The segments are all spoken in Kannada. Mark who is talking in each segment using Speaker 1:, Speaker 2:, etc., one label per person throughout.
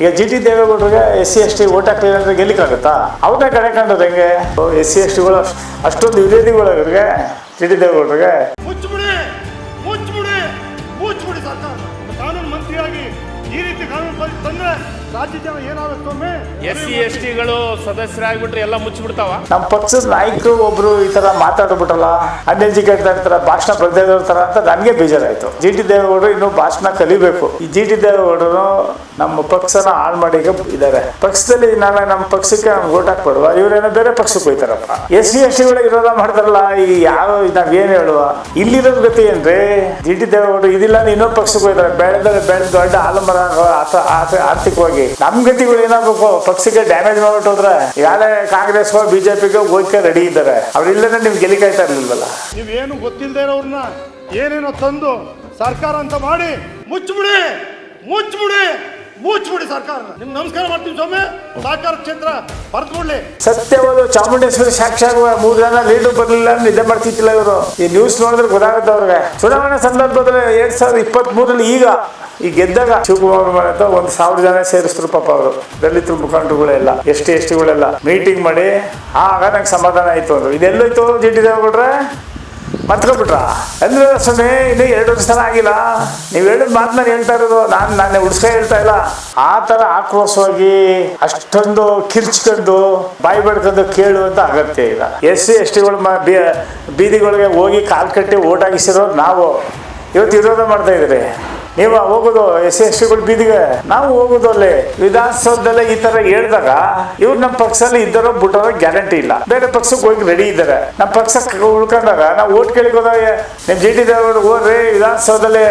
Speaker 1: ಈಗ G T ದೇವೇಗೌಡರಿಗೆ S C S T vote ಹಾಕ್ಲಿಲ್ಲ ಅಂದ್ರೆ ಗೆಲ್ಲಿಕ್ಕಾಗುತ್ತಾ? ಅವ್ರನ್ನ ಕಡೆ ಕಂಡ್ರೆ ಹೆಂಗೆ? ಎಸ್ ಸಿ ಎಸ್ ಟಿಗಳು ಅಷ್ಟೊಂದು ವಿರೋಧಿಗಳು ಇವ್ರಿಗೆ ಜಿ ಟಿ ದೇವೇಗೌಡರಿಗೆ.
Speaker 2: ಎಸ್ ಸಿ ಎಸ್ ಟಿಗಳು ಸದಸ್ಯರಾಗ್ಬಿಟ್ರೆ ಎಲ್ಲ ಮುಚ್ಚಿಬಿಡ್ತಾವ?
Speaker 1: ನಮ್ಮ ಪಕ್ಷದ ನಾಯಕರು ಒಬ್ರು ಈ ತರ ಮಾತಾಡ್ಬಿಟ್ರಲ್ಲ ಅನ್ಎಜುಕೇಟೆಡ್ ಇರ್ತಾರ ಭಾಷಣ ಬರ್ದೇ ಇರ್ತಾರ ಅಂತ ನನಗೆ ಬೇಜಾರಾಯ್ತು. ಜಿ ಟಿ ದೇವೇಗೌಡರು ಇನ್ನು ಭಾಷಣ ಕಲಿಬೇಕು. ಈ ಜಿ ಟಿ ದೇವೇಗೌಡರು ನಮ್ಮ ಪಕ್ಷನ ಹಾಳು ಮಾಡಿ ಇದ್ದಾರೆ ಪಕ್ಷದಲ್ಲಿ ನಾನು ನಮ್ಮ ಪಕ್ಷಕ್ಕೆ ನಮ್ಗೆ ಓಟ್ ಹಾಕ್ಬಿಡುವ ಇವರೇನೋ ಬೇರೆ ಪಕ್ಷಕ್ಕೆ ಹೋಯ್ತಾರಪ್ಪ. ಎಸ್ ಸಿ ಎಸ್ ಟಿಗಳಿಗೆ ವಿರೋಧ ಮಾಡ್ತಾರಲ್ಲ ಈ ಯಾವ ನಾವೇನು ಹೇಳುವ? ಇಲ್ಲಿರೋ ಗತಿ ಏನ್ರಿ? ಜಿ ಟಿ ದೇವೇಗೌಡರು ಇದಿಲ್ಲ ಅಂದ್ರೆ ಇನ್ನೊಂದು ಪಕ್ಷಕ್ಕೆ ಹೋಯ್ತಾರೆ. ಬೆಳೆದ ಬೆಳೆದ ದೊಡ್ಡ ಆಲಮರ ಆತ- ಆರ್ಥಿಕವಾಗಿ ನಮ್ ಗತಿಗಳು ಏನಾಗಬೇಕು ಪಕ್ಷಕ್ಕೆ ಡ್ಯಾಮೇಜ್ ಮಾಡ್ಬಿಟ್ಟು ಹೋದ್ರೆ ಯಾರೇ ಕಾಂಗ್ರೆಸ್ ಬಿಜೆಪಿಗೆ ಹೋಗಕ್ಕೆ ರೆಡಿ ಇದ್ದಾರೆ. ಅವ್ರಿಲ್ಲದ್ರೆ ನಿಮ್ಗೆ ಗೆಲಿಕಾಯ್ತಾ ಇರ್ಲಿಲ್ವಲ್ಲ?
Speaker 3: ನೀವೇನು ಗೊತ್ತಿಲ್ಲದೆ ಇರೋರ್ನ ಏನೇನೋ ತಂದು ಸರ್ಕಾರ ಅಂತ ಮಾಡಿ ಮುಚ್ಚಿಬಿಡಿ! ಮುಚ್ಚಿಬಿಡಿ! ಮುಚ್ಚಿಬಿಡಿ ಸರ್ಕಾರ ನಿಮ್ಗೆ ನಮಸ್ಕಾರ ಮಾಡ್ತೀವಿ ಸ್ವಾಮಿ. ಸಹಕಾರ ಕ್ಷೇತ್ರ ಹೊರತುಬಿಡ್ಲಿ
Speaker 1: ಸತ್ಯವಾದ ಚಾಮುಂಡೇಶ್ವರಿ ಸಾಕ್ಷಾತ್ ಮೂರು ಜನ ಲೀಡ್ ಬರಲಿಲ್ಲ ನಿಜ ನಿದ್ದೆ ಮಾಡ್ತಿತ್ತಿಲ್ಲ ಇವರು. ಈ ನ್ಯೂಸ್ ನೋಡಿದ್ರೆ ಗೊತ್ತಾಗುತ್ತೆ ಅವ್ರಿಗೆ. ಚುನಾವಣೆ ಸಂದರ್ಭದಲ್ಲಿ ಎರಡ್ ಸಾವಿರದ ಇಪ್ಪತ್ತ್ ಮೂರಲ್ಲಿ ಈಗ ಈ ಗೆದ್ದಾಗ ಶಿವಕುಮಾರ್ ಹತ್ರ ಒಂದು ಸಾವಿರ ಜನ ಸೇರಿಸ್ರು ಪಾಪ ಅವರು. ದಲಿತರು ಮುಖಂಡರುಗಳೆಲ್ಲ ಎಸ್ ಟಿ ಎಸ್ ಮೀಟಿಂಗ್ ಮಾಡಿ, ಆಗ ನಂಗೆ ಸಮಾಧಾನ ಆಯ್ತು ಅಂದ್ರು. ಇದೆಲ್ಲೋಯ್ತು ಜಿ ಟಿ ದೇವೇಗೌಡ್ರೆ ಮತ್ಕೊಬಿಟ್ರ? ಅಂದ್ರೆ, ಸ್ವಾಮಿ, ಇನ್ನು ಎರಡು ವರ್ಷ ಆಗಿಲ್ಲ. ನೀವು ಹೇಳಿದ ನಾನು ಹೇಳ್ತಾ ಇರೋದು. ನಾನು, ನಾನೇ ಉಡ್ಸ್ಕ ಹೇಳ್ತಾ ಇಲ್ಲ. ಆ ತರ ಆಕ್ರೋಶವಾಗಿ ಅಷ್ಟೊಂದು ಕಿರ್ಚ್ಕೊಂಡು ಬಾಯಿ ಬಡ್ಕೊಂಡು ಕೇಳುವಂತ ಅಗತ್ಯ ಇಲ್ಲ. ಎಸ್ ಸಿ ಎಸ್ ಟಿಗಳು ಬೀದಿಗಳಿಗೆ ಹೋಗಿ ಕಾಲು ಕಟ್ಟಿ ಓಟ್ ಹಾಕಿಸಿರೋರು ನಾವು. ಇವತ್ತು ವಿರೋಧ ಮಾಡ್ತಾ ಇದ್ರಿ ನೀವು ಹೋಗೋದು ಎಸ್ ಎಸ್ ಟಿಗಳು ಬೀದಿಗೆ, ನಾವು ಹೋಗೋದು ಅಲ್ಲಿ. ವಿಧಾನಸೌಧದಲ್ಲೇ ಈ ತರ ಹೇಳಿದಾಗ ಇವ್ರು ನಮ್ಮ ಪಕ್ಷದಲ್ಲಿ ಇದ್ದಾರೋ ಬಿಟ್ಟರೋ ಗ್ಯಾರಂಟಿ ಇಲ್ಲ. ಬೇರೆ ಪಕ್ಷಕ್ಕೆ ಹೋಗಿ ರೆಡಿ ಇದ್ದಾರೆ. ನಮ್ಮ ಪಕ್ಷಕ್ಕೆ ಉಳ್ಕೊಂಡಾಗ ನಾವು ಓಟ್ ಕೇಳಿಕೋದಾಗ ನಿಮ್ ಜಿ ಟಿ ದೇವರು ಹೋಗ್ರಿ ವಿಧಾನಸೌಧದಲ್ಲಿ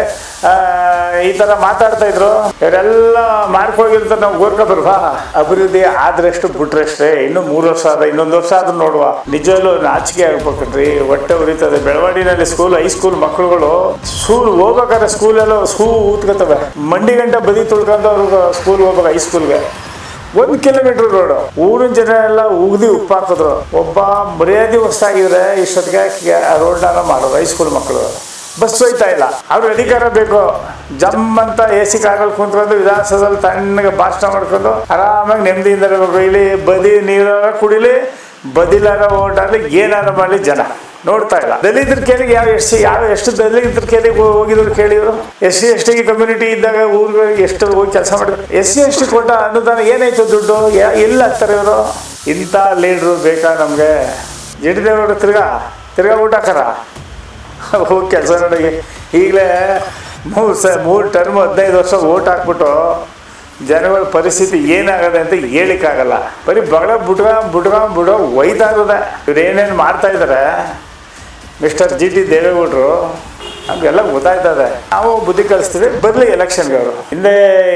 Speaker 1: ಈ ತರ ಮಾತಾಡ್ತಾ ಇದ್ರು. ಇವರೆಲ್ಲ ಮಾಡ್ಕೋಗಿರ್ತಾರೆ ನಾವು ಗೋರ್ಕೋಬರ್ವಾ ಅಭಿವೃದ್ಧಿ ಆದ್ರಷ್ಟು ಬಿಟ್ರಷ್ಟೇ. ಇನ್ನು ಮೂರು ವರ್ಷ ಆದ, ಇನ್ನೊಂದು ವರ್ಷ ಆದ್ರೂ ನೋಡುವ. ನಿಜವಲ್ಲೂ ನಾಚಿಕೆ ಆಗ್ಬೇಕನ್ರಿ. ಹೊಟ್ಟೆ ಉರಿತದೆ. ಬೆಳವಾಡಿನಲ್ಲಿ ಸ್ಕೂಲ್ ಹೈಸ್ಕೂಲ್ ಮಕ್ಕಳುಗಳು ಸ್ಕೂಲ್ ಹೋಗ್ಬೇಕಾದ್ರೆ ಸ್ಕೂಲೆಲ್ಲ ಸ್ಕೂ ಊತ್ಕೋತವೆ ಮಂಡಿ ಗಂಟೆ ಬದಿ ತುಳ್ಕೊಂಡು ಅವ್ರಿಗೆ ಸ್ಕೂಲ್ ಹೋಗ್ಬೇಕು ಹೈಸ್ಕೂಲ್ಗೆ ಒಂದ್ ಕಿಲೋಮೀಟರ್ ರೋಡ್ ಊರಿನ ಜನ ಎಲ್ಲ ಉಗ್ದಿ ಉಪ್ಪಾಕಿದ್ರು. ಒಬ್ಬ ಮರ್ಯಾದೆ ಹೊಸ್ತಾಗಿದ್ರೆ ಇಷ್ಟೊತ್ತಿಗೆ ರೋಡ್ನ ಮಾಡೋದು ಹೈಸ್ಕೂಲ್ ಮಕ್ಕಳು. ಬಸ್ ಹೋಯ್ತಾ ಇಲ್ಲ. ಅವ್ರಿಗೆ ಅಧಿಕಾರ ಬೇಕು. ಜಮ್ ಅಂತ ಎ ಸಿ ಕಾರಲ್ಲಿ ಕುಂತ್ಕೊಂಡು ವಿಧಾನಸೌಧದಲ್ಲಿ ತಣ್ಣಗೆ ಭಾಷಣ ಮಾಡ್ಕೊಂಡು ಆರಾಮಾಗಿ ನೆಮ್ಮದಿಯಿಂದ ಇರಬೇಕು. ಇಲ್ಲಿ ಬದಿ, ನೀರಾರ ಕುಡಿಲಿ, ಬದಿಲಾರ ಓಡಾಡ್ಲಿ, ಏನಾರ ಮಾಡಲಿ ಜನ. ನೋಡ್ತಾ ಇಲ್ಲ. ದಲಿತರ ಕೇಳಿಗೆ ಯಾವ ಎಷ್ಟು ಯಾವ ಎಷ್ಟು ದಲಿತರ ಕೇಳಿಗೆ ಹೋಗಿದ್ರು ಕೇಳಿದ್ರು? S C, S T community ಇದ್ದಾಗ ಊರುಗಳಿಗೆ ಎಷ್ಟು ಹೋಗಿ ಕೆಲಸ ಮಾಡಿದ್ರು. ಎಸ್ ಸಿ, ಎಸ್ ಟಿ ಕೊಟ್ಟ ಅನುದಾನ ಏನಾಯ್ತು ದುಡ್ಡು? ಎಲ್ಲಿ ಹಾಕ್ತಾರೆ ಇವರು? ಇಂಥ ಲೀಡ್ರು ಬೇಕಾ ನಮಗೆ? ಜಿಡ್ದೇವ್ರು ತಿರ್ಗಾ ತಿರ್ಗಾ ಊಟ ಹೋಗಿ ಕೆಲಸ ನೋಡಿ ಈಗಲೇ ಮೂರು ಸ, ಮೂರು ಟರ್ಮ್ ಹದಿನೈದು ವರ್ಷ ಓಟ್ ಹಾಕ್ಬಿಟ್ಟು ಜನಗಳ ಪರಿಸ್ಥಿತಿ ಏನಾಗದೆ ಅಂತ ಹೇಳಿಕ್ಕಾಗಲ್ಲ. ಬರೀ ಬಗಳ ಬುಡ್ಗ ಬುಡ್ಗ ಬುಡ ಒಯ್ತಾ ಇರೋದೆ ಇವ್ರು ಏನೇನು ಮಾಡ್ತಾ ಇದ್ದಾರೆ ಮಿಸ್ಟರ್ ಜಿ ಟಿ ದೇವೇಗೌಡರು ನಮಗೆಲ್ಲ ಗೊತ್ತಾಯ್ತದೆ. ನಾವು ಬುದ್ಧಿ ಕಲಿಸ್ತೀವಿ, ಬರಲಿ ಎಲೆಕ್ಷನ್ಗೆ ಅವರು. ಹಿಂದೆ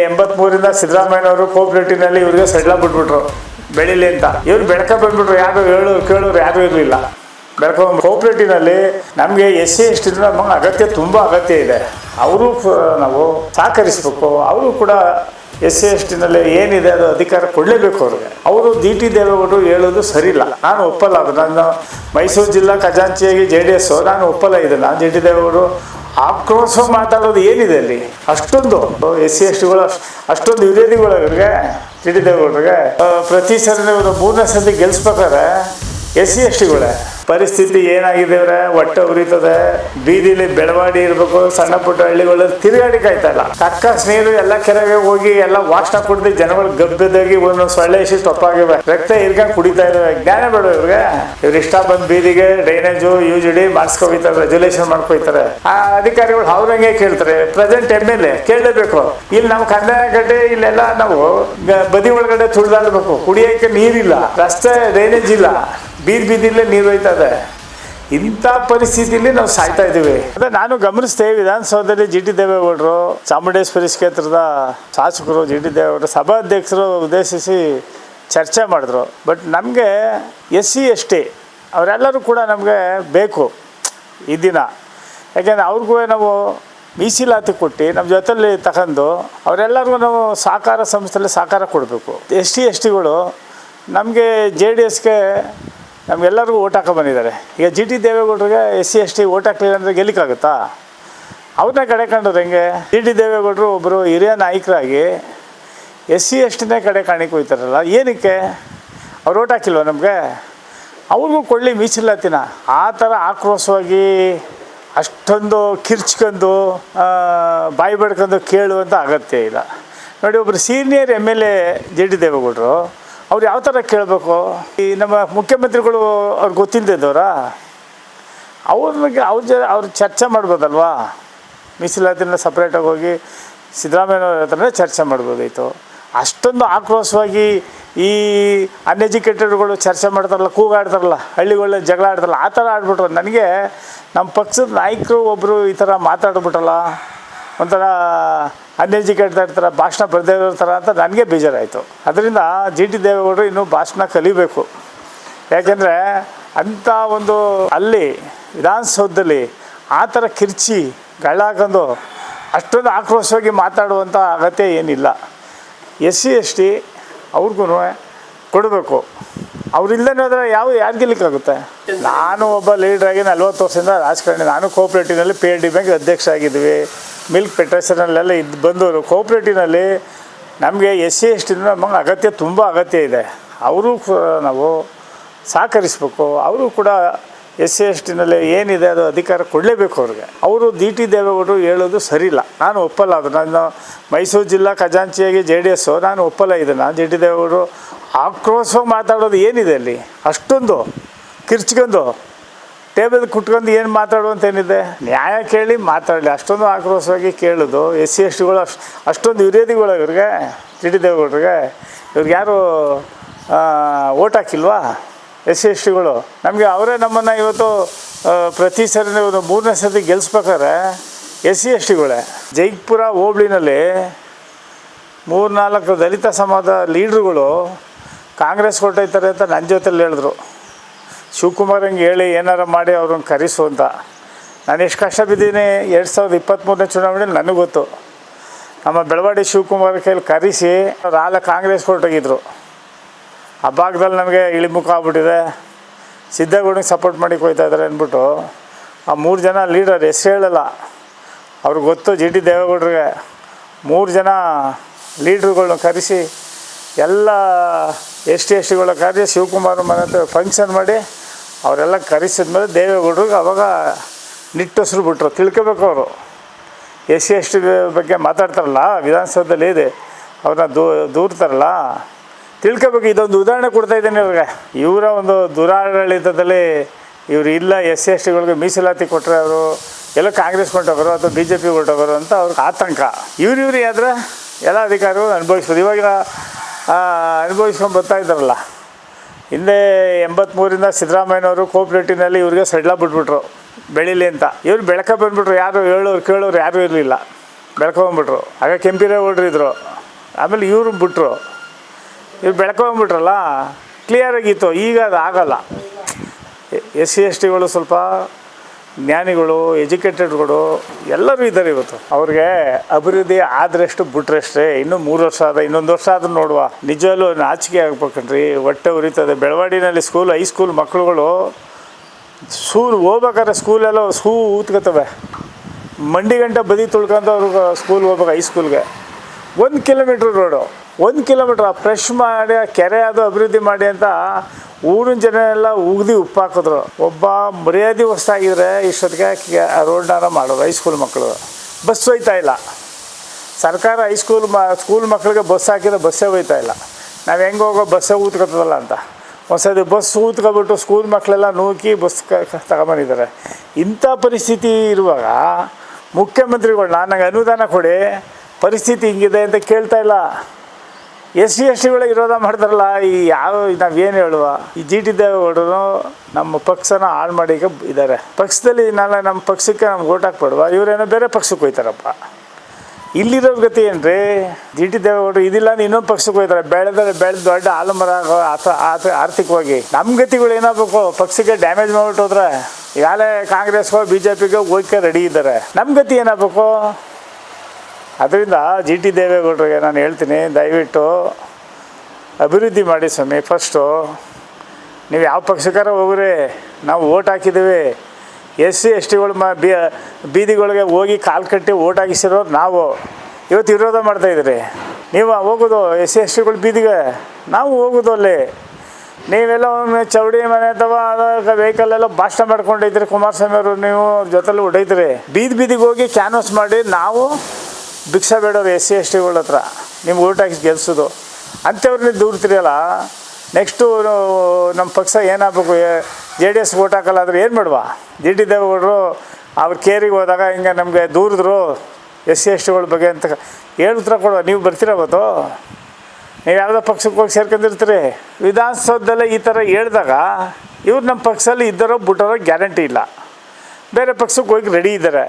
Speaker 1: ಎಂಬತ್ಮೂರಿಂದ ಸಿದ್ದರಾಮಯ್ಯನವರು ಕೋಪರೇಟಿವ್ನಲ್ಲಿ ಇವ್ರಿಗೆ ಸೆಟ್ಲ ಬಿಟ್ಬಿಟ್ರು, ಬೆಳಿಲಿ ಅಂತ. ಇವ್ರು ಬೆಳಕ ಬಂದ್ಬಿಟ್ರು, ಯಾರು ಹೇಳೋರು ಕೇಳೋರು ಯಾರು ಇರಲಿಲ್ಲ. ಬೆಳಕ ಕೋಪರೇಟಿವ್ನಲ್ಲಿ ನಮಗೆ ಎಸ್ ಸಿ ಎಸ್ ಟಿ ನಮಗೆ ಅಗತ್ಯ ತುಂಬ ಅಗತ್ಯ ಇದೆ. ಅವರು ನಾವು ಸಹಕರಿಸ್ಬೇಕು. ಅವರು ಕೂಡ ಎಸ್ ಸಿ ಎಸ್ ಟಿನಲ್ಲಿ ಏನಿದೆ ಅದು ಅಧಿಕಾರ ಕೊಡಲೇಬೇಕು ಅವ್ರಿಗೆ. ಅವರು ಡಿ ಟಿ ದೇವೇಗೌಡರು ಹೇಳೋದು ಸರಿಯಿಲ್ಲ. ನಾನು ಒಪ್ಪಲ್ಲ ಅದು. ನಾನು ಮೈಸೂರು ಜಿಲ್ಲಾ ಖಜಾಂಚಿಯಾಗಿ ಜೆ ಡಿ ಎಸ್ ನಾನು ಒಪ್ಪಲ್ಲ ಇದನ್ನು ನಾನು ಜೆ ಟಿ ದೇವೇಗೌಡರು ಆಕ್ರೋಶ ಮಾತಾಡೋದು ಏನಿದೆ ಅಲ್ಲಿ? ಅಷ್ಟೊಂದು ಎಸ್ ಸಿ ಎಸ್ ಟಿಗಳು ಅಷ್ಟೊಂದು ವಿರೋಧಿಗಳು ಅವ್ರಿಗೆ ಜೆ ಡಿ ದೇವೇಗೌಡರಿಗೆ. ಪ್ರತಿ ಸರಿ ಮೂರನೇ ಸರ್ತಿ ಗೆಲ್ಸ್ಬೇಕಾದ್ರೆ ಎಸ್ ಸಿ ಎಸ್ ಟಿಗಳೇ ಪರಿಸ್ಥಿತಿ ಏನಾಗಿದೆ ಅಂದ್ರೆ ಹೊಟ್ಟೆ ಉರಿತದೆ, ಬೀದಿಲಿ ಬೆಳವಾಡಿ ಇರ್ಬೇಕು, ಸಣ್ಣ ಪುಟ್ಟ ಹಳ್ಳಿಗಳು ತಿರುಗಾಡಿ ಕಾಯ್ತಲ್ಲ ಅಕ್ಕ ಸ್ನೇಹಿತರು ಎಲ್ಲ ಕೆರೆಗೆ ಹೋಗಿ ಎಲ್ಲ ವಾಸನ ಕುಡ್ದು ಜನಗಳು ಗಬ್ಬದಾಗಿ ಒಂದು ಸೊಳ್ಳೆ ಇಷ್ಟು ತಪ್ಪಾಗಿವೆ ರಕ್ತ ಇರ್ಕೊಂಡು ಕುಡಿತಾ ಇದಾವೆ ಜ್ಞಾನ ಬೇಡ ಇವ್ರಿಗೆ. ಇವ್ರು ಇಷ್ಟ ಬಂದ್ ಬೀದಿಗೆ ಡ್ರೈನೇಜು ಯು ಇಡಿ ಮಾಸ್ಕ್ ಮಾಡಿಸ್ಕೋತಾರೆ ರೆಜುಲೇಷನ್ ಮಾಡ್ಕೊಯ್ತಾರೆ. ಆ ಅಧಿಕಾರಿಗಳು ಅವ್ರಂಗೆ ಕೇಳ್ತಾರೆ. ಪ್ರೆಸೆಂಟ್ ಎಂ ಎಲ್ ಎ ಕೇಳಲೇಬೇಕು. ಇಲ್ಲಿ ನಾವು ಕಂದಾಯ ಗಡ್ಡೆ ಇಲ್ಲೆಲ್ಲ ನಾವು ಬದಿ ಒಳಗಡೆ ತುಳಿದಾಡ್ಬೇಕು. ಕುಡಿಯೋಕೆ ನೀರಿಲ್ಲ. ರಸ್ತೆ ಡ್ರೈನೇಜ್ ಇಲ್ಲ. ಬೀದಿ ಬೀದಿಲ್ಲೇ ನೀರು ಹೋಯ್ತದೆ. ಇಂಥ ಪರಿಸ್ಥಿತಿಲಿ ನಾವು ಸಾಯ್ತಾ ಇದ್ದೀವಿ. ಅದೇ ನಾನು ಗಮನಿಸ್ತೇವೆ ವಿಧಾನಸೌಧದಲ್ಲಿ ಜಿ ಟಿ ದೇವೇಗೌಡರು, ಚಾಮುಂಡೇಶ್ವರಿ ಕ್ಷೇತ್ರದ ಶಾಸಕರು, ಜಿ ಟಿ ದೇವೇಗೌಡರು, ಸಭಾಧ್ಯಕ್ಷರು ಉದ್ದೇಶಿಸಿ ಚರ್ಚೆ ಮಾಡಿದ್ರು. ಬಟ್ ನಮಗೆ ಎಸ್ ಸಿ, ಎಸ್ ಟಿ ಅವರೆಲ್ಲರೂ ಕೂಡ ನಮಗೆ ಬೇಕು ಈ ದಿನ. ಯಾಕೆಂದರೆ ಅವ್ರಿಗೂ ನಾವು ಮೀಸಲಾತಿ ಕೊಟ್ಟು ನಮ್ಮ ಜೊತೆಲಿ ತಗೊಂಡು ಅವರೆಲ್ಲರಿಗೂ ನಾವು ಸಹಕಾರ ಸಂಸ್ಥೆಯಲ್ಲಿ ಸಹಕಾರ ಕೊಡಬೇಕು. ಎಸ್ ಟಿ, ಎಸ್ ಟಿಗಳು ನಮಗೆ ಜೆ ಡಿ ಎಸ್ಗೆ ನಮಗೆಲ್ಲರಿಗೂ ಓಟ್ ಹಾಕೋ ಬಂದಿದ್ದಾರೆ. ಈಗ G T ದೇವೇಗೌಡರಿಗೆ S C, S T vote ಹಾಕಲಿಲ್ಲ ಅಂದರೆ ಗೆಲ್ಲಿಕ್ಕಾಗುತ್ತಾ? ಅವ್ರನ್ನ ಕಡೆ ಕಂಡ್ರೆ ಹೆಂಗೆ? ಜಿ ಟಿ ದೇವೇಗೌಡರು ಒಬ್ಬರು ಹಿರಿಯ ನಾಯಕರಾಗಿ ಎಸ್ ಸಿ, ಎಸ್ ಟಿನೇ ಕಡೆ ಕಾಣಿಕೆ ಹೋಯ್ತಾರಲ್ಲ, ಏನಕ್ಕೆ? ಅವ್ರು ಓಟ್ ಹಾಕಿಲ್ವ ನಮಗೆ? ಅವ್ರಿಗೂ ಕೊಡಲಿ ಮೀಸಲಾತಿನ ಆ ಥರ ಆಕ್ರೋಶವಾಗಿ ಅಷ್ಟೊಂದು ಕಿರ್ಚ್ಕೊಂಡು ಬಾಯಿ ಬಡ್ಕೊಂಡು ಕೇಳುವಂಥ ಅಗತ್ಯ ಇಲ್ಲ. ನೋಡಿ ಒಬ್ಬರು senior M L A J D ದೇವೇಗೌಡರು ಅವ್ರು ಯಾವ ಥರ ಕೇಳಬೇಕು? ಈ ನಮ್ಮ ಮುಖ್ಯಮಂತ್ರಿಗಳು ಅವ್ರು ಗೊತ್ತಿಲ್ಲದಿದ್ದವರಾ ಅವ್ರಿಗೆ ಅವ್ರ ಜ, ಅವ್ರು ಚರ್ಚೆ ಮಾಡ್ಬೋದಲ್ವಾ? ಮೀಸಲಾತಿನ ಸಪ್ರೇಟಾಗಿ ಹೋಗಿ ಸಿದ್ದರಾಮಯ್ಯನವ್ರ ಹತ್ರನೇ ಚರ್ಚೆ ಮಾಡ್ಬೋದಾಯಿತು. ಅಷ್ಟೊಂದು ಆಕ್ರೋಶವಾಗಿ ಈ ಅನ್ಎಜುಕೇಟೆಡ್ಗಳು ಚರ್ಚೆ ಮಾಡ್ತಾರಲ್ಲ, ಕೂಗಾಡ್ತಾರಲ್ಲ ಹಳ್ಳಿಗಳಲ್ಲಿ ಜಗಳ ಆಡ್ತಾರಲ್ಲ, ಆ ಥರ ಆಡ್ಬಿಟ್ರು. ನನಗೆ ನಮ್ಮ ಪಕ್ಷದ ನಾಯಕರು ಒಬ್ಬರು ಈ ಥರ ಮಾತಾಡ್ಬಿಟ್ರಲ್ಲ, ಒಂಥರ ಅನ್ಎಜುಕೇಟೆಡ್ ಇರ್ತಾರೆ, ಭಾಷಣ ಬರದೇ ಇರ್ತಾರೆ ಅಂತ ನನಗೆ ಬೇಜಾರಾಯಿತು. ಅದರಿಂದ ಜಿ ಟಿ ದೇವೇಗೌಡರು ಇನ್ನೂ ಭಾಷಣ ಕಲಿಬೇಕು. ಯಾಕೆಂದರೆ ಅಂಥ ಒಂದು ಅಲ್ಲಿ, ವಿಧಾನಸೌಧದಲ್ಲಿ ಆ ಥರ ಕಿರ್ಚಿ ಹಾಕೊಂಡು ಅಷ್ಟೊಂದು ಆಕ್ರೋಶವಾಗಿ ಮಾತಾಡುವಂಥ ಅಗತ್ಯ ಏನಿಲ್ಲ. ಎಸ್ ಸಿ ಎಸ್ ಟಿ ಅವ್ರಿಗೂ ಕೊಡಬೇಕು. ಅವ್ರಿಲ್ಲದೇ ಹೋದ್ರೆ ಯಾವ, ಯಾರು ಗೆಲ್ಲಕ್ಕಾಗುತ್ತೆ? ನಾನು ಒಬ್ಬ ಲೀಡ್ರಾಗಿ ನಲ್ವತ್ತು ವರ್ಷದಿಂದ ರಾಜಕಾರಣಿ, ನಾನು ಕೋಆಪ್ರೇಟಿವ್ನಲ್ಲಿ ಪಿ ಎಲ್ ಡಿ ಬ್ಯಾಂಕ್ ಅಧ್ಯಕ್ಷ ಆಗಿದ್ವಿ. ಮಿಲ್ಕ್ ಪೆಟ್ರೇಷನಲ್ಲೆಲ್ಲ ಇದು ಬಂದವರು ಕೋಪ್ರೇಟಿವ್ನಲ್ಲಿ ನಮಗೆ ಎಸ್ ಸಿ, ಎಸ್ ಟಿನ ನಮಗೆ ಅಗತ್ಯ, ತುಂಬ ಅಗತ್ಯ ಇದೆ. ಅವರು ನಾವು ಸಹಕರಿಸ್ಬೇಕು. ಅವರು ಕೂಡ ಎಸ್ ಸಿ, ಎಸ್ ಟಿನಲ್ಲಿ ಏನಿದೆ ಅದು ಅಧಿಕಾರ ಕೊಡಲೇಬೇಕು ಅವ್ರಿಗೆ. ಅವರು ಡಿ ಟಿ ದೇವೇಗೌಡರು ಹೇಳೋದು ಸರಿಯಿಲ್ಲ. ನಾನು ಒಪ್ಪಲ್ಲ ಅದು. ನಾನು ಮೈಸೂರು ಜಿಲ್ಲಾ ಖಜಾಂಚಿಯಾಗಿ ಜೆ ಡಿ ಎಸ್ಸು ನಾನು ಒಪ್ಪಲ್ಲ ಇದನ್ನು. ಜಿ ಟಿ ದೇವೇಗೌಡರು ಆಕ್ರೋಶವಾಗಿ ಮಾತಾಡೋದು ಏನಿದೆ ಅಲ್ಲಿ? ಅಷ್ಟೊಂದು ಕಿರ್ಚ್ಕೊಂಡು ಟೇಬಲ್ ಕುಟ್ಕೊಂಡು ಏನು ಮಾತಾಡುವಂತೇನಿದೆ ನ್ಯಾಯ ಕೇಳಿ ಮಾತಾಡಲಿ. ಅಷ್ಟೊಂದು ಆಕ್ರೋಶವಾಗಿ ಕೇಳೋದು. ಎಸ್ ಸಿ ಎಸ್ ಟಿಗಳು ಅಷ್ಟು, ಅಷ್ಟೊಂದು ವಿರೋಧಿಗಳು ಇವ್ರಿಗೆ ಜಿ ಟಿ ದೇವೇಗೌಡ್ರಿಗೆ ಇವ್ರಿಗೆ. ಯಾರು ಓಟ್ ಹಾಕಿಲ್ವಾ? ಎಸ್ ಸಿ ಎಸ್ ಟಿಗಳು ನಮಗೆ ಅವರೇ ನಮ್ಮನ್ನು ಇವತ್ತು ಪ್ರತಿ ಸರಿ ಒಂದು ಮೂರನೇ ಸರ್ತಿ ಗೆಲ್ಲಿಸ್ಬೇಕಾದ್ರೆ ಎಸ್ ಸಿ ಎಸ್ ಟಿಗಳೇ ಜೈಪುರ ಮೂರು ಮೂರ್ನಾಲ್ಕು ದಲಿತ ಸಮಾಜದ ಲೀಡ್ರುಗಳು ಕಾಂಗ್ರೆಸ್ ಕೊಟ್ಟೈತಾರೆ ಅಂತ ನನ್ನ ಜೊತೆಲಿ ಹೇಳಿದ್ರು. ಶಿವಕುಮಾರ್ ಹಂಗೆ ಹೇಳಿ ಏನಾರ ಮಾಡಿ ಅವ್ರನ್ನ ಕರೆಸು ಅಂತ. ನಾನು ಎಷ್ಟು ಕಷ್ಟ ಬಿದ್ದೀನಿ, ಎರಡು ಸಾವಿರದ ಇಪ್ಪತ್ತ್ಮೂರನೇ ಚುನಾವಣೆಯಲ್ಲಿ ನನಗೆ ಗೊತ್ತು. ನಮ್ಮ ಬೆಳವಾಡಿ ಶಿವಕುಮಾರ್ ಕೈಲಿ ಕರೆಸಿ ಆಲ ಕಾಂಗ್ರೆಸ್ ಹೊರಟೋಗಿದ್ರು ಆ ಭಾಗದಲ್ಲಿ ನಮಗೆ ಇಳಿಮುಖ ಆಗ್ಬಿಟ್ಟಿದೆ. ಸಿದ್ದೇಗೌಡನಿಗೆ ಸಪೋರ್ಟ್ ಮಾಡಿ ಇದ್ದಾರೆ ಅಂದ್ಬಿಟ್ಟು ಆ ಮೂರು ಜನ ಲೀಡರ್ ಹೆಸರು ಹೇಳಲ್ಲ. ಅವ್ರಿಗೆ ಗೊತ್ತು ಜಿ ಡಿ ದೇವೇಗೌಡರಿಗೆ. ಮೂರು ಜನ ಲೀಡ್ರುಗಳನ್ನ ಕರೆಸಿ ಎಲ್ಲ ಎಸ್ ಟಿ ಎಸ್ ಟಿಗಳ ಕಾರ್ಯ ಶಿವಕುಮಾರ್ ಮನೆ ಹತ್ರ ಫಂಕ್ಷನ್ ಮಾಡಿ, ಅವರೆಲ್ಲ ಕರೆಸಿದ್ಮೇಲೆ ದೇವೇಗೌಡರಿಗೆ ಅವಾಗ ನಿಟ್ಟುಸಿರು ಬಿಟ್ರು. ತಿಳ್ಕೋಬೇಕು ಅವರು. ಎಸ್ ಸಿ ಎಸ್ ಟಿ ಬಗ್ಗೆ ಮಾತಾಡ್ತಾರಲ್ಲ, ವಿಧಾನಸೌಧದಲ್ಲಿ ಇದೆ. ಅವ್ರನ್ನ ದೂ, ದೂರ್ತಾರಲ್ಲ. ತಿಳ್ಕೋಬೇಕು, ಇದೊಂದು ಉದಾಹರಣೆ ಕೊಡ್ತಾ ಇದ್ದೇನೆ ಇವ್ರಿಗೆ. ಇವರ ಒಂದು ದುರಾಡಳಿತದಲ್ಲಿ ಇವರು ಇಲ್ಲ, ಎಸ್ ಸಿ ಎಸ್ ಟಿಗಳಿಗೆ ಮೀಸಲಾತಿ ಕೊಟ್ಟರೆ ಅವರು, ಎಲ್ಲ ಕಾಂಗ್ರೆಸ್ ಕೊಟ್ಟೋಗರು ಅಥವಾ ಬಿ ಜೆ ಪಿ ಕೊಟ್ಟೋಗರು ಅಂತ ಅವ್ರಿಗೆ ಆತಂಕ. ಇವ್ರು ಇವ್ರು ಆದ್ರೆ ಎಲ್ಲ ಅಧಿಕಾರಿಗಳು ಅನುಭವಿಸ್ಬೋದು. ಇವಾಗ ಅನುಭವಿಸ್ಕೊಂಡು ಬರ್ತಾ ಇದ್ದಾರಲ್ಲ. ಹಿಂದೆ ಎಂಬತ್ತ್ಮೂರಿಂದ ಸಿದ್ದರಾಮಯ್ಯನವರು ಕೋಪರೇಟಿವ್ನಲ್ಲಿ ಇವ್ರಿಗೆ ಸಡ್ಲ ಬಿಟ್ಬಿಟ್ರು, ಬೆಳೀಲಿ ಅಂತ. ಇವ್ರು ಬೆಳಕ ಬಂದ್ಬಿಟ್ರು, ಯಾರು ಹೇಳೋರು ಕೇಳೋರು ಯಾರೂ ಇರಲಿಲ್ಲ. ಬೆಳಕ ಬಂದ್ಬಿಟ್ರು. ಆಗ ಕೆಂಪಿರೇಗೌಡರು ಇದ್ದರು ಆಮೇಲೆ ಇವರು ಬಿಟ್ರು. ಇವ್ರು ಬೆಳ್ಕೊಂಬಿಟ್ರಲ್ಲ ಕ್ಲಿಯರ್ ಆಗಿತ್ತು. ಈಗ ಅದು ಆಗೋಲ್ಲ. ಎಸ್ ಸಿ ಎಸ್ ಟಿಗಳು ಸ್ವಲ್ಪ ಜ್ಞಾನಿಗಳು, ಎಜುಕೇಟೆಡ್ಗಳು ಎಲ್ಲರೂ ಇದ್ದಾರೆ ಇವತ್ತು. ಅವ್ರಿಗೆ ಅಭಿವೃದ್ಧಿ ಆದ್ರಷ್ಟು ಬಿಟ್ರಷ್ಟೇ ಇನ್ನೂ ಮೂರು ವರ್ಷ ಆದ ಇನ್ನೊಂದು ವರ್ಷ ಆದ್ರೂ ನೋಡುವ. ನಿಜವಲ್ಲೂ ನಾಚಿಕೆ ಆಗ್ಬೇಕನ್ರಿ ಹೊಟ್ಟೆ ಉರಿತದೆ. ಬೆಳವಾಡಿನಲ್ಲಿ ಸ್ಕೂಲ್ ಹೈಸ್ಕೂಲ್ ಮಕ್ಕಳುಗಳು ಸ್ಕೂಲ್ ಹೋಗ್ಬೇಕಾದ್ರೆ ಸ್ಕೂಲೆಲ್ಲ ಸೂ ಊತ್ಕೋತವೆ ಮಂಡಿ ಗಂಟೆ ಬದಿ ತುಳ್ಕೊಂಡು ಅವ್ರಿಗೆ ಸ್ಕೂಲ್ಗೆ ಹೋಗ್ಬೇಕು ಹೈಸ್ಕೂಲ್ಗೆ ಒಂದು ಕಿಲೋಮೀಟ್ರ್ ರೋಡು ಒಂದು ಕಿಲೋಮೀಟ್ರ್ ಫ್ರೆಶ್ ಮಾಡಿ ಕೆರೆ ಅದು ಅಭಿವೃದ್ಧಿ ಮಾಡಿ ಅಂತ ಊರಿನ ಜನ ಎಲ್ಲ ಉಗ್ದು ಉಪ್ಪು ಹಾಕಿದ್ರು ಒಬ್ಬ ಮರ್ಯಾದೆ ಹೊಸದಾಗಿದ್ರೆ ಇಷ್ಟೊತ್ತಿಗೆ ರೋಡ್ನಾರ ಮಾಡೋದು ಹೈಸ್ಕೂಲ್ ಮಕ್ಕಳು ಬಸ್ ಹೋಯ್ತಾ ಇಲ್ಲ. ಸರ್ಕಾರ ಹೈಸ್ಕೂಲ್ ಮ ಸ್ಕೂಲ್ ಮಕ್ಕಳಿಗೆ ಬಸ್ ಹಾಕಿದ್ರೆ ಬಸ್ಸೇ ಹೋಯ್ತಾ ಇಲ್ಲ. ನಾವು ಹೆಂಗೆ ಹೋಗೋ ಬಸ್ಸೇ ಊದ್ಕೊತದಲ್ಲ ಅಂತ. ಒಂದ್ಸತಿ ಬಸ್ ಊದ್ಕೊಬಿಟ್ಟು ಸ್ಕೂಲ್ ಮಕ್ಕಳೆಲ್ಲ ನೂಕಿ ಬಸ್ ತಗೊಂಬಂದಿದ್ದಾರೆ. ಇಂಥ ಪರಿಸ್ಥಿತಿ ಇರುವಾಗ ಮುಖ್ಯಮಂತ್ರಿಗಳು ನನಗೆ ಅನುದಾನ ಕೊಡಿ, ಪರಿಸ್ಥಿತಿ ಹಿಂಗಿದೆ ಅಂತ ಕೇಳ್ತಾ ಇಲ್ಲ. ಎಸ್ ಸಿ ಎಸ್ ಟಿಗಳ ವಿರೋಧ ಮಾಡ್ತಾರಲ್ಲ, ಈ ಯಾವ ನಾವೇನು ಹೇಳುವ? ಈ ಜಿ ಟಿ ದೇವೇಗೌಡರು ನಮ್ಮ ಪಕ್ಷನ ಹಾಳು ಮಾಡಿಕ ಇದ್ದಾರೆ ಪಕ್ಷದಲ್ಲಿ ನಾಳೆ ನಮ್ಮ ಪಕ್ಷಕ್ಕೆ ನಮ್ಗೆ ಓಟ್ ಹಾಕ್ಬಿಡುವ ಇವರೇನೋ ಬೇರೆ ಪಕ್ಷಕ್ಕೆ ಹೋಯ್ತಾರಪ್ಪ. ಇಲ್ಲಿರೋ ಗತಿ ಏನ್ರಿ? ಜಿ ಟಿ ದೇವೇಗೌಡರು ಇದಿಲ್ಲ ಇನ್ನೊಂದು ಪಕ್ಷಕ್ಕೆ ಹೋಯ್ತಾರೆ. ಬೆಳೆದ್ರೆ ಬೆಳೆದು ದೊಡ್ಡ ಆಲಮರ ಮರ ಆರ್ಥಿಕವಾಗಿ. ನಮ್ಮ ಗತಿಗಳು ಏನಾಗಬೇಕು? ಪಕ್ಷಕ್ಕೆ ಡ್ಯಾಮೇಜ್ ಮಾಡ್ಬಿಟ್ಟು ಹೋದ್ರೆ, ಈಗಾಗಲೇ ಕಾಂಗ್ರೆಸ್ಗೋ ಬಿ ಜೆ ಪಿಗೆ ಹೋಗಕ್ಕೆ ರೆಡಿ ಇದ್ದಾರೆ. ನಮ್ಮ ಗತಿ ಏನಾಗಬೇಕು? ಅದರಿಂದ ಜಿ ಟಿ ದೇವೇಗೌಡರಿಗೆ ನಾನು ಹೇಳ್ತೀನಿ, ದಯವಿಟ್ಟು ಅಭಿವೃದ್ಧಿ ಮಾಡಿ ಸ್ವಾಮಿ ಫಸ್ಟು ನೀವು ಯಾವ ಪಕ್ಷಕ್ಕಾರ ಹೋಗ್ರಿ, ನಾವು ಓಟ್ ಹಾಕಿದ್ದೀವಿ. ಎಸ್ ಸಿ, ಎಸ್ ಟಿಗಳು ಮ, ಬಿ, ಬೀದಿಗಳಿಗೆ ಹೋಗಿ ಕಾಲು ಕಟ್ಟಿ ಓಟ್ ಹಾಕಿಸಿರೋರು ನಾವು. ಇವತ್ತು ವಿರೋಧ ಮಾಡ್ತಾ ಇದ್ದೀರಿ. ನೀವು ಹೋಗೋದು ಎಸ್ ಸಿ, ಎಸ್ ಟಿಗಳು ಬೀದಿಗೆ, ನಾವು ಹೋಗೋದು ಅಲ್ಲಿ. ನೀವೆಲ್ಲ ಒಮ್ಮೆ ಚೌಡಿ ಮನೆ ಅಥವಾ ವೆಹಿಕಲ್ ಎಲ್ಲ ಭಾಷಣ ಮಾಡ್ಕೊಂಡಿದ್ರಿ ಕುಮಾರಸ್ವಾಮಿ ಅವರು, ನೀವು ಜೊತೆಲಿ ಹೊಡೈತ್ರಿ. ಬೀದಿ ಬೀದಿಗೆ ಹೋಗಿ ಕ್ಯಾನ್ವಸ್ ಮಾಡಿ ನಾವು ಭಿಕ್ಷಾ ಬೇಡವ್ರು ಎಸ್ ಸಿ, ಎಸ್ ಟಿಗಳ ಹತ್ರ, ನಿಮ್ಗೆ ಓಟ್ ಹಾಕಿ ಗೆಲ್ಸೋದು. ಅಂಥವ್ರನ್ನ ದೂರ್ತಿರಲ್ಲ ನೆಕ್ಸ್ಟು ನಮ್ಮ ಪಕ್ಷ ಏನಾಗಬೇಕು ಜೆ ಡಿ ಎಸ್ ಓಟ್ ಹಾಕಲ್ಲ ಆದರೆ ಏನು ಮಾಡುವ? ಜಿ ಡಿ ದೇವೇಗೌಡರು ಅವ್ರ ಕೇರಿಗೆ ಹೋದಾಗ ಹಿಂಗೆ ನಮಗೆ ದೂರಿದ್ರು, ಎಸ್ ಸಿ, ಎಸ್ ಟಿಗಳ ಬಗ್ಗೆ ಅಂತ ಹೇಳಿ ಉತ್ತರ ಕೊಡುವ. ನೀವು ಬರ್ತೀರ ಅವತ್ತು? ನೀವು ಯಾವುದೋ ಪಕ್ಷಕ್ಕೆ ಹೋಗಿ ಸೇರ್ಕೊಂಡಿರ್ತೀರಿ? ವಿಧಾನಸೌಧದಲ್ಲೇ ಈ ಥರ ಹೇಳಿದಾಗ ಇವ್ರು ನಮ್ಮ ಪಕ್ಷದಲ್ಲಿ ಇದ್ದಾರೋ, ಬಿಟ್ಟರೋ ಗ್ಯಾರಂಟಿ ಇಲ್ಲ. ಬೇರೆ ಪಕ್ಷಕ್ಕೆ ಹೋಗಿ ರೆಡಿ ಇದ್ದಾರೆ.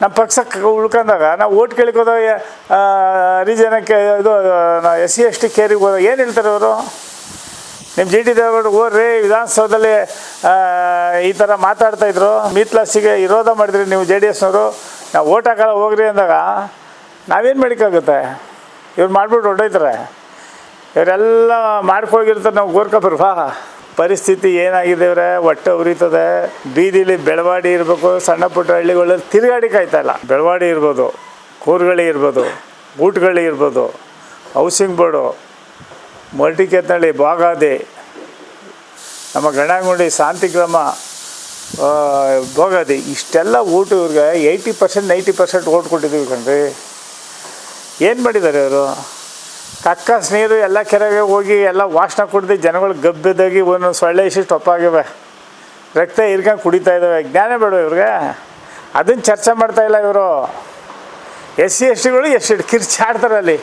Speaker 1: ನಮ್ಮ ಪಕ್ಷಕ್ಕೆ ಉಳ್ಕೊಂಡಾಗ ನಾವು ಓಟ್ ಕೇಳಿಕ್ ಹೋದಾಗ ಆ, ಹರಿಜನಕ್ಕೆ ಇದು ಎಸ್ ಸಿ ಎಸ್ ಟಿ ಕೇರಿಗೆ ಹೋದಾಗ ಏನು ಹೇಳ್ತಾರೆ ಅವರು? ನಿಮ್ಮ ಜಿ ಟಿ ದೇವೇಗೌಡ ಹೋಗ್ರಿ ವಿಧಾನಸೌಧದಲ್ಲಿ ಈ ಥರ ಮಾತಾಡ್ತಾಯಿದ್ರು ಮೀತ್ಲಾಸಿಗೆ ವಿರೋಧ ಮಾಡಿದ್ರಿ ನೀವು ಜೆ ಡಿ ಎಸ್ನವರು ನಾವು ಓಟ್ ಹಾಕಲ್ಲ ಹೋಗ್ರಿ ಅಂದಾಗ ನಾವೇನು ಮಾಡೋಕ್ಕಾಗುತ್ತೆ? ಇವ್ರು ಮಾಡಿಬಿಟ್ಟು ಹೊಡೋಯ್ತಾರೆ ಇವರೆಲ್ಲ ಮಾಡ್ಕೋಗಿರ್ತಾರೆ ನಾವು ಗೋರ್ಕೊಬರ್ವಾ ಪರಿಸ್ಥಿತಿ ಏನಾಗಿದೆ ಇವರೇ? ಹೊಟ್ಟೆ ಉರಿತದೆ, ಬೀದಿಲಿ ಬೆಳವಾಡಿ ಇರಬೇಕು, ಸಣ್ಣ ಪುಟ್ಟ ಹಳ್ಳಿಗಳಲ್ಲಿ ತಿರುಗಾಡಿ ಕಾಯ್ತಾ ಇಲ್ಲ. ಬೆಳವಾಡಿ ಇರ್ಬೋದು ಕೂರ್ಗಳಿ ಇರ್ಬೋದು ಬೂಟ್ಗಳಿ ಇರ್ಬೋದು, ಹೌಸಿಂಗ್ ಬೋರ್ಡು, ಮಲ್ಟಿಕೆತ್ನಳ್ಳಿ, ಬಾಗಾದಿ, ನಮ್ಮ ಗಣಗುಂಡಿ ಶಾಂತಿಗ್ರಾಮ ಗ್ರಾಮ ಭೋಗಾದಿ ಇಷ್ಟೆಲ್ಲ ಊಟ ಇವ್ರಿಗೆ eighty percent ninety percent vote ಕೊಟ್ಟಿದ್ದೀವಿ ಕಣ್ರಿ. ಏನು ಮಾಡಿದ್ದಾರೆ ಅವರು ಕಕ್ಕಸ್ ನೀರು ಎಲ್ಲ ಕೆರೆಗೆ ಹೋಗಿ ಎಲ್ಲ ವಾಸನ ಕುಡ್ದು ಜನಗಳು ಗಬ್ಬಿದ್ದಾಗಿ ಒಂದೊಂದು ಸೊಳ್ಳೆ ಇಷ್ಟು ಟೊಪ್ಪಾಗಿವೆ ರಕ್ತ ಇರ್ಕೊಂಡು ಕುಡಿತಾ ಇದ್ದಾವೆ ಜ್ಞಾನ ಬೇಡ ಇವ್ರಿಗೆ. ಅದನ್ನು ಚರ್ಚೆ ಮಾಡ್ತಾ ಇಲ್ಲ ಇವರು. ಎಸ್ ಸಿ, ಎಸ್ ಟಿಗಳು ಎಷ್ಟು ಕಿರ್ಚಾಡ್ತಾರೆ ಅಲ್ಲಿ.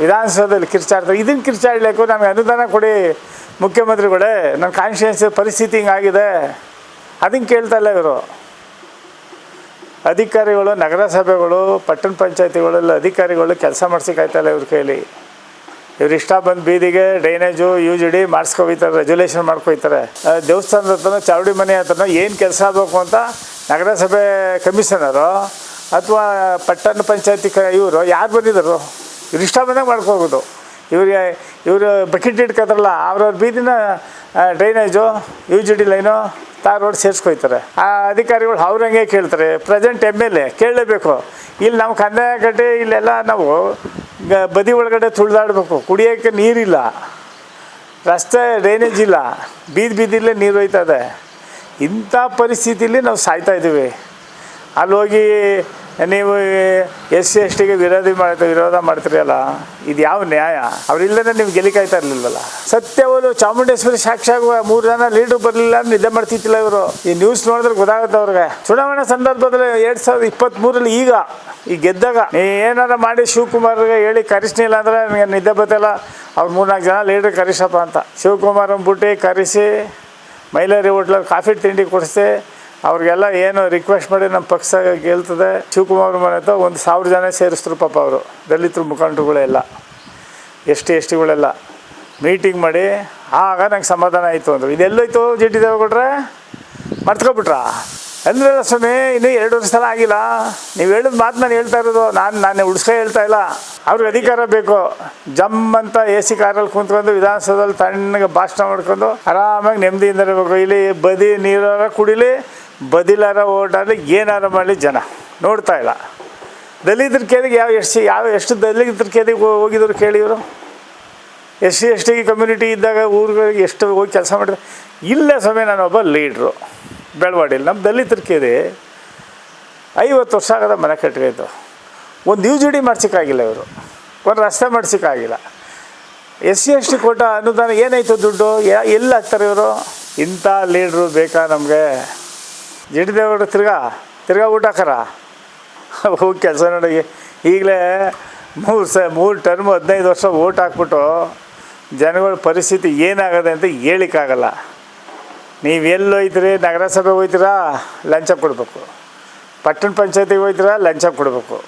Speaker 1: ವಿಧಾನಸೌಧದಲ್ಲಿ ಕಿರ್ಚಾಡ್ತಾರೆ. ಇದನ್ನು ಕಿರ್ಚಾಡ್ಲಿಕ್ಕೂ ನಮಗೆ ಅನುದಾನ ಕೊಡಿ ಮುಖ್ಯಮಂತ್ರಿಗಳೇ. ನನ್ನ ಕಾನ್ಸ್ಟಿಟ್ಯೂನ್ಸಿ ಪರಿಸ್ಥಿತಿ ಹಿಂಗಾಗಿದೆ ಅದನ್ನು ಕೇಳ್ತಾ ಇಲ್ಲ ಇವರು. ಅಧಿಕಾರಿಗಳು, ನಗರಸಭೆಗಳು, ಪಟ್ಟಣ ಪಂಚಾಯತಿಗಳಲ್ಲಿ ಅಧಿಕಾರಿಗಳು ಕೆಲಸ ಮಾಡ್ಸೋಕ್ಕಾಯ್ತಲ್ಲ ಇವ್ರ ಕೈಲಿ. ಇವ್ರು ಇಷ್ಟ ಬಂದು ಬೀದಿಗೆ drainage U G D resolution ಮಾಡ್ಕೊಯ್ತಾರೆ. ದೇವಸ್ಥಾನದ ಹತ್ರನೋ, ಚಾವಡಿ ಮನೆ ಹತ್ರನೋ ಏನು ಕೆಲಸ ಆಗಬೇಕು ಅಂತ ನಗರಸಭೆ ಕಮಿಷನರು ಅಥವಾ ಪಟ್ಟಣ ಪಂಚಾಯತಿ ಕ ಇವರು ಯಾರು ಬಂದಿದ್ದರು? ಇವ್ರು ಇಷ್ಟ ಬಂದಾಗ ಮಾಡ್ಕೋಬೋದು. ಇವ್ರಿಗೆ, ಇವರು ಬಕೆಟ್ ಇಟ್ಕೋತಾರಲ್ಲ, ಅವ್ರವ್ರ ಬೀದಿನ drainage U G D line tar road ಸೇರಿಸ್ಕೊಯ್ತಾರೆ. ಆ ಅಧಿಕಾರಿಗಳು ಅವ್ರಂಗೆ ಕೇಳ್ತಾರೆ ಪ್ರೆಸೆಂಟ್ ಎಂ ಎಲ್ ಎ ಕೇಳಲೇಬೇಕು. ಇಲ್ಲಿ ನಮ್ಮ ಕಂದಾಯ ಕಟ್ಟಿ ಇಲ್ಲೆಲ್ಲ ನಾವು ಬದಿ ಒಳಗಡೆ ತುಳಿದಾಡಬೇಕು. ಕುಡಿಯೋಕ್ಕೆ ನೀರಿಲ್ಲ. ರಸ್ತೆ ಡ್ರೈನೇಜ್ ಇಲ್ಲ. ಬೀದಿ ಬೀದಿಲೇ ನೀರು ಹೋಯ್ತದೆ. ಇಂಥ ಪರಿಸ್ಥಿತಿಲಿ ನಾವು ಸಾಯ್ತಾ ಅಲ್ಲಿ ಹೋಗಿ ನೀವು ಎಸ್ ಸಿ, ಎಸ್ ಟಿಗೆ ವಿರೋಧಿ ಮಾಡ್ತೀವಿ ವಿರೋಧ ಮಾಡ್ತೀರಲ್ಲ, ಇದು ಯಾವ ನ್ಯಾಯ? ಅವ್ರಿಲ್ಲದೆ ನೀವು ಗೆಲಿಕಾಯ್ತಾ ಇರಲಿಲ್ಲಲ್ಲ? ಸತ್ಯವರು ಚಾಮುಂಡೇಶ್ವರಿ ಸಾಕ್ಷಿಯಾಗುವ ಮೂರು ಜನ ಲೀಡರ್ ಬರಲಿಲ್ಲ ಅಂತ ನಿದ್ದೆ ಮಾಡ್ತಿತ್ತಿಲ್ಲ ಇವರು. ಈ ನ್ಯೂಸ್ ನೋಡಿದ್ರೆ ಗೊತ್ತಾಗುತ್ತೆ ಅವ್ರಿಗೆ. ಚುನಾವಣಾ ಸಂದರ್ಭದಲ್ಲಿ ಎರಡ್ ಸಾವಿರದ ಇಪ್ಪತ್ತ್ಮೂರಲ್ಲಿ ಈಗ ಈ ಗೆದ್ದಾಗ ನೀ ಏನಾರ ಮಾಡಿ ಶಿವಕುಮಾರ್ಗೆ ಹೇಳಿ ಕರೆಸ್ನಿಲ್ಲ ಅಂದ್ರೆ ನನಗೆ ನಿದ್ದೆ ಬತ್ತಲ್ಲ ಅವ್ರು ಮೂರ್ನಾಲ್ಕು ಜನ ಲೀಡರ್ ಕರೆಸಪ್ಪ ಅಂತ. ಶಿವಕುಮಾರ್ ಅಂದ್ಬಿಟ್ಟು ಕರೆಸಿ, ಮೈಲಾರಿ ಹೋಟ್ಲಲ್ಲಿ ಕಾಫಿ ತಿಂಡಿ ಕೊಡಿಸಿ ಅವ್ರಿಗೆಲ್ಲ ಏನು ರಿಕ್ವೆಸ್ಟ್ ಮಾಡಿ ನಮ್ಮ ಪಕ್ಷ ಗೆಲ್ತದೆ. ಶಿವಕುಮಾರ್ ಮನೆ ಹತ್ರ ಒಂದು ಸಾವಿರ ಜನ ಸೇರಿಸ್ರು ಪಾಪ ಅವರು. ದಲಿತರು ಮುಖಂಡರುಗಳೆಲ್ಲ ಎಸ್ ಟಿ, ಎಸ್ ಟಿಗಳೆಲ್ಲ ಮೀಟಿಂಗ್ ಮಾಡಿ ಆಗ ನಂಗೆ ಸಮಾಧಾನ ಆಯಿತು ಅಂದರು. ಇದೆಲ್ಲೋಯ್ತು ಜಿ ಟಿ ದೇವೇಗೌಡ್ರೆ? ಮರ್ತ್ಕೊಬಿಟ್ರಾ? ಅಂದ್ರೆ ಸ್ವಾಮಿ, ಇನ್ನೂ ಎರಡು ವರ್ಷ ಸಲ ಆಗಿಲ್ಲ. ನೀವು ಹೇಳಿದ ಮಾತು ನಾನು ಹೇಳ್ತಾ ಇರೋದು, ನಾನು ನಾನು ಉಡ್ಸ್ಕೊ ಹೇಳ್ತಾ ಇಲ್ಲ. ಅವ್ರಿಗೆ ಅಧಿಕಾರ ಬೇಕು. ಜಮ್ ಅಂತ ಎ ಸಿ ಕಾರಲ್ಲಿ ಕುಂತ್ಕೊಂಡು ವಿಧಾನಸೌಧದಲ್ಲಿ ತಣ್ಣಗೆ ಭಾಷಣ ಮಾಡ್ಕೊಂಡು ಆರಾಮಾಗಿ ನೆಮ್ಮದಿಯಿಂದ ಇರಬೇಕು ಇಲ್ಲಿ ಬದಿ ನೀರಾರ ಕುಡಿಲಿ ಬದಿಲಾರ ಓಡಾಡಲಿ ಏನಾರ ಮಾಡಲಿ ಜನ. ನೋಡ್ತಾ ಇಲ್ಲ. ದಲಿತರ ಕೇದಿಗೆ ಯಾವ ಎಷ್ಟು ಯಾವ ಎಷ್ಟು ದಲಿತರ ಕೇದಿಗೆ ಹೋಗಿದ್ರು ಕೇಳಿ ಇವರು? ಎಸ್ ಸಿ, ಎಸ್ ಕಮ್ಯುನಿಟಿ ಇದ್ದಾಗ ಊರುಗಳಿಗೆ ಎಷ್ಟು ಹೋಗಿ ಕೆಲಸ ಮಾಡಿದ್ರು? ಇಲ್ಲೇ ನಾನು ನಾನೊಬ್ಬ ಲೀಡ್ರು ಬೆಳವಾಡಿಲಿ ನಮ್ಮ ದಲಿತರ ಕೇದಿ ಐವತ್ತು ವರ್ಷ ಆಗದ ಮನೆ ಕಟ್ಟಾಯ್ತು ಒಂದು ಯು ಜಿ ಡಿ ಮಾಡ್ಸೋಕ್ಕಾಗಿಲ್ಲ ಇವರು. ಒಂದು ರಸ್ತೆ ಮಾಡ್ಸೋಕ್ಕಾಗಿಲ್ಲ. ಎಸ್ ಸಿ, ಎಸ್ ಟಿ ಕೊಟ್ಟ ಅನುದಾನ ಏನಾಯಿತು ದುಡ್ಡು? ಎಲ್ಲಿ ಹಾಕ್ತಾರೆ ಇವರು? ಇಂಥ ಲೀಡ್ರು ಬೇಕಾ ನಮಗೆ? ಜಡಿದೇವರು ತಿರ್ಗಾ ತಿರ್ಗಾ ಊಟ ಹಾಕಾರ ಹೋಗಿ ಕೆಲಸ ನೋಡಿ ಈಗಲೇ ಮೂರು ಸ, ಮೂರು ಟರ್ಮ್ ಹದಿನೈದು ವರ್ಷ ಓಟ್ ಹಾಕ್ಬಿಟ್ಟು ಜನಗಳ ಪರಿಸ್ಥಿತಿ ಏನಾಗದೆ ಅಂತ ಹೇಳಿಕ್ಕಾಗಲ್ಲ. ನೀವು ಎಲ್ಲಿ ಹೋಯ್ತೀರಿ? ನಗರಸಭೆ ಹೋಯ್ತೀರಾ? ಲಂಚ ಕೊಡಬೇಕು. ಪಟ್ಟಣ ಪಂಚಾಯತಿಗೆ ಹೋಯ್ತೀರಾ? ಲಂಚ ಕೊಡಬೇಕು.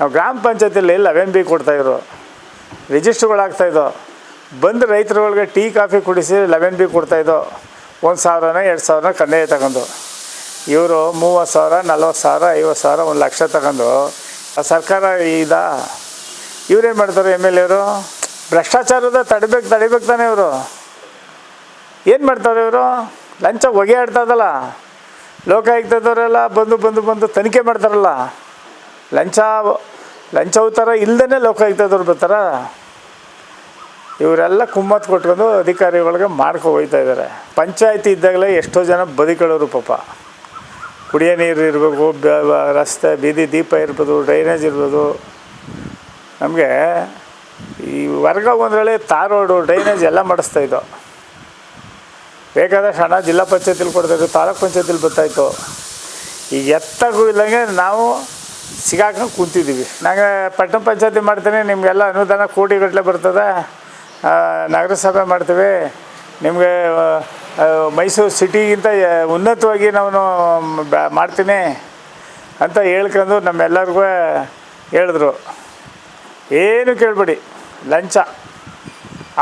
Speaker 1: ನಾವು ಗ್ರಾಮ ಪಂಚಾಯತಿಯಲ್ಲಿ ಲೆವೆನ್ ಬಿ ಕೊಡ್ತಾಯಿದ್ರು ರಿಜಿಸ್ಟ್ರುಗಳಾಗ್ತಾಯಿದ್ದೋ ಬಂದು ರೈತರುಗಳಿಗೆ ಟೀ, ಕಾಫಿ ಕುಡಿಸಿ ಲೆವೆನ್ ಬಿ ಕೊಡ್ತಾಯಿದ್ದೋ ಒಂದು ಸಾವಿರನ, ಎರಡು ಸಾವಿರನ ಕನ್ನಡ ತಗೊಂಡು. ಇವರು ಮೂವತ್ತು ಸಾವಿರ, ನಲ್ವತ್ತು ಸಾವಿರ, ಐವತ್ತು ಸಾವಿರ, ಒಂದು ಲಕ್ಷ ತಗೊಂಡು ಸರ್ಕಾರ ಇದ. ಇವ್ರೇನು ಮಾಡ್ತಾರೆ ಎಂ ಎಲ್ ಎವರು ಭ್ರಷ್ಟಾಚಾರದ ತಡಿಬೇಕು ತಡಿಬೇಕು ತಾನೆ ಇವರು. ಏನು ಮಾಡ್ತಾರೆ ಇವರು? ಲಂಚ ಹೊಗೆ ಆಡ್ತದಲ್ಲ ಲೋಕಾಯುಕ್ತದವರೆಲ್ಲ ಬಂದು ಬಂದು ಬಂದು ತನಿಖೆ ಮಾಡ್ತಾರಲ್ಲ. ಲಂಚ ಲಂಚ ಥರ ಇಲ್ಲದೇ ಲೋಕಾಯುಕ್ತದವ್ರು ಬರ್ತಾರ. ಇವರೆಲ್ಲ ಕುಮ್ಮತ್ತು ಕೊಟ್ಕೊಂಡು ಅಧಿಕಾರಿಗಳಿಗೆ ಮಾಡ್ಕೊ ಹೋಗ್ತಾ ಇದ್ದಾರೆ. ಪಂಚಾಯತಿ ಇದ್ದಾಗಲೇ ಎಷ್ಟೋ ಜನ ಬದುಕೊಳ್ಳೋರು ಪಾಪ. ಕುಡಿಯೋ ನೀರು ಇರಬೇಕು ರಸ್ತೆ, ಬೀದಿ, ದೀಪ ಇರ್ಬೋದು, ಡ್ರೈನೇಜ್ ಇರ್ಬೋದು. ನಮಗೆ ಈ ವರ್ಗ ಒಂದರಲ್ಲಿ ತಾರ್ ರೋಡು, ಡ್ರೈನೇಜ್ ಎಲ್ಲ ಮಾಡಿಸ್ತಾ ಇದ್ದೋ. ಬೇಕಾದಷ್ಟು ಹಣ ಜಿಲ್ಲಾ ಪಂಚಾಯತಿಲಿ ಕೊಡ್ತಾಯಿತ್ತು ತಾಲೂಕು ಪಂಚಾಯತಿಲಿ ಬರ್ತಾಯಿತ್ತು. ಈಗ ಎತ್ತಾಗೂ ಇಲ್ಲಂಗೆ ನಾವು ಸಿಗಾಕೊಂಡು ಕೂತಿದ್ದೀವಿ. ನಂಗೆ ಪಟ್ಟಣ ಪಂಚಾಯತಿ ಮಾಡ್ತೀನಿ, ನಿಮಗೆಲ್ಲ ಅನುದಾನ ಕೋಟಿಗಟ್ಟಲೆ ಬರ್ತದೆ. ನಗರಸಭೆ ಮಾಡ್ತೀವಿ. ನಿಮಗೆ ಮೈಸೂರು ಸಿಟಿಗಿಂತ ಉನ್ನತವಾಗಿ ನಾನು ಮಾಡ್ತೀನಿ ಅಂತ ಹೇಳ್ಕೊಂಡು ನಮ್ಮೆಲ್ಲರಿಗೂ ಹೇಳಿದ್ರು. ಏನು ಕೇಳಬೇಡಿ, ಲಂಚ.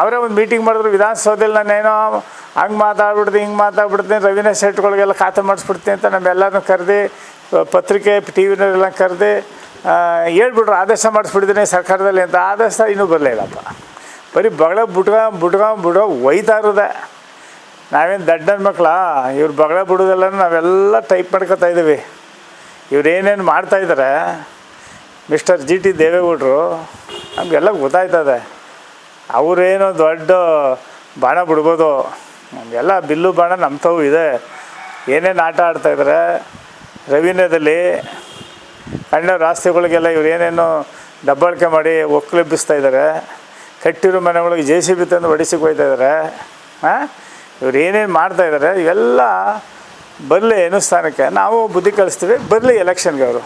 Speaker 1: ಅವರೇ ಒಂದು ಮೀಟಿಂಗ್ ಮಾಡಿದ್ರು, ವಿಧಾನಸೌಧದಲ್ಲಿ ನಾನೇನೋ ಹಂಗೆ ಮಾತಾಡ್ಬಿಡ್ತೀನಿ, ಹಿಂಗೆ ಮಾತಾಡ್ಬಿಡ್ತೀನಿ ರವೀಂದ್ರ ಶೆಟ್ಗಳಿಗೆಲ್ಲ ಖಾತೆ ಮಾಡಿಸ್ಬಿಡ್ತೀನಿ ಅಂತ ನಮ್ಮೆಲ್ಲರನ್ನೂ ಕರೆದು ಪತ್ರಿಕೆ ಟಿ ವಿನವರೆಲ್ಲ ಕರೆದು ಹೇಳ್ಬಿಟ್ರು, ಆದೇಶ ಮಾಡಿಸ್ಬಿಡ್ತೀನಿ ಸರ್ಕಾರದಲ್ಲಿ ಅಂತ. ಆದೇಶ ಇನ್ನೂ ಬರಲಿಲ್ಲಪ್ಪ ಬರೀ ಬಗಳ ಬುಡ್ಗ ಬುಡ್ಗ ಬುಡ ಒಯ್ತಾ ಇರೋದೆ. ನಾವೇನು ದಡ್ಡನ ಮಕ್ಕಳ ಇವ್ರು ಬಗಳ ಬಿಡೋದೆಲ್ಲ ನಾವೆಲ್ಲ ಟೈಪ್ ಮಾಡ್ಕೊತಾ ಇದ್ದೀವಿ ಇವ್ರು ಏನೇನು ಮಾಡ್ತಾಯಿದ್ದಾರೆ ಮಿಸ್ಟರ್ ಜಿ ಟಿ ದೇವೇಗೌಡರು, ನಮಗೆಲ್ಲ ಗೊತ್ತಾಯ್ತದೆ. ಅವರೇನೋ ದೊಡ್ಡ ಬಾಣ ಬಿಡ್ಬೋದು. ನಮಗೆಲ್ಲ ಬಿಲ್ಲು ಬಾಣ ನಮ್ಮ ತಾವು ಇದೆ. ಏನೇನು ಆಟ ಆಡ್ತಾಯಿದ್ದಾರೆ ರವೀನ್ಯದಲ್ಲಿ ಕಣ್ಣ ರಾಸ್ತೆಗಳಿಗೆಲ್ಲ ಇವ್ರು ಏನೇನು ದಬ್ಬಾಳಿಕೆ ಮಾಡಿ ಒಕ್ಕಲೆಬ್ಬಿಸ್ತಾ ಇದ್ದಾರೆ ಕಟ್ಟಿರೋ ಮನೆಗಳಿಗೆ ಜೆ ಸಿ ಬಿ ತಂದು ಇದ್ದಾರೆ ಹಾಂ ಇವ್ರು ಏನೇನು ಮಾಡ್ತಾ ಇದ್ದಾರೆ ಇವೆಲ್ಲ ಬರಲಿ ಏನು ಸ್ಥಾನಕ್ಕೆ ನಾವು ಬುದ್ಧಿ ಕಲಿಸ್ತೀವಿ ಬರಲಿ ಎಲೆಕ್ಷನ್ಗೆ ಅವರು.